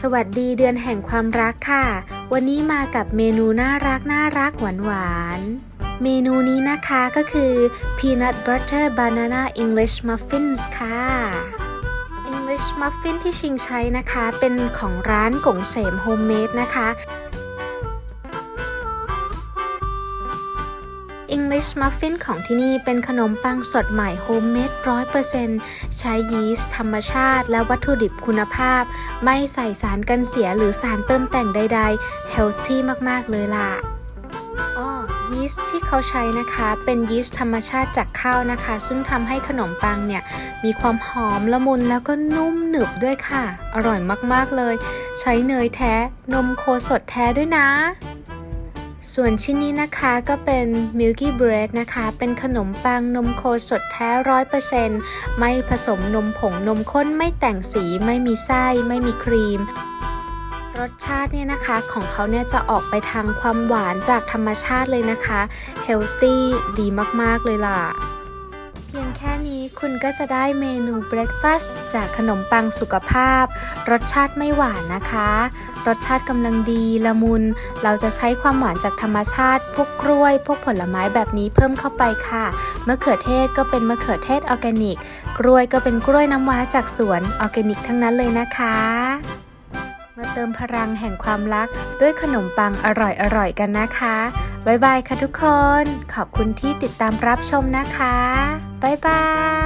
สวัสดีเดือนแห่งความรักค่ะ วันนี้มากับเมนูน่ารักน่ารักหวานหวานเมนูนี้นะคะก็คือ Peanut Butter Banana English Muffins ค่ะ English Muffin ที่ชิงใช้นะคะ เป็นของร้านกงเสมโฮมเมดนะคะ English Muffin ของที่นี่เป็นขนมปังสดใหม่โฮมเมดร้อยเปอร์เซ็นต์ใช้ยีสต์ธรรมชาติ และวัตถุดิบคุณภาพ ไม่ใส่สารกันเสียหรือสารเติมแต่งใดๆ healthy มากๆเลยล่ะอ้อยีสต์ที่เขาใช้นะคะเป็นยีสต์ธรรมชาติจากข้าวนะคะ ซึ่งทำให้ขนมปังเนี่ย มีความหอมละมุนแล้วก็นุ่มหนึบด้วยค่ะ อร่อยมากๆเลย ใช้เนยแท้นมโคสดแท้ด้วยนะ ส่วนชิ้นนี้นะคะก็เป็น Milky Bread นะคะ เป็นขนมปังนมโคสดแท้ร้อยเปอร์เซ็นต์ไม่ผสมนมผงนมข้นไม่แต่งสีไม่มีไส้ ไม่มีครีม รสชาติเนี่ยนะคะของเขาเนี่ยจะออกไปทางความหวานจากธรรมชาติเลยนะคะ เฮลตี้ดีมาก ๆ เลยล่ะ เพียงแค่ คุณก็จะได้เมนูเบรคฟาสต์จากขนมปังสุขภาพ รสชาติไม่หวานนะคะ รสชาติกำลังดีละมุน เราจะใช้ความหวานจากธรรมชาติ พวกกล้วย พวกผลไม้แบบนี้เพิ่มเข้าไปค่ะ มะเขือเทศก็เป็นมะเขือเทศออร์แกนิก กล้วยก็เป็นกล้วยน้ำว้าจากสวนออร์แกนิกทั้งนั้นเลยนะคะมาเติมพลังแห่งความรักด้วยขนมปังอร่อยๆกันนะคะ บ๊ายบายค่ะทุกคน ขอบคุณที่ติดตามรับชมนะคะ บ๊ายบาย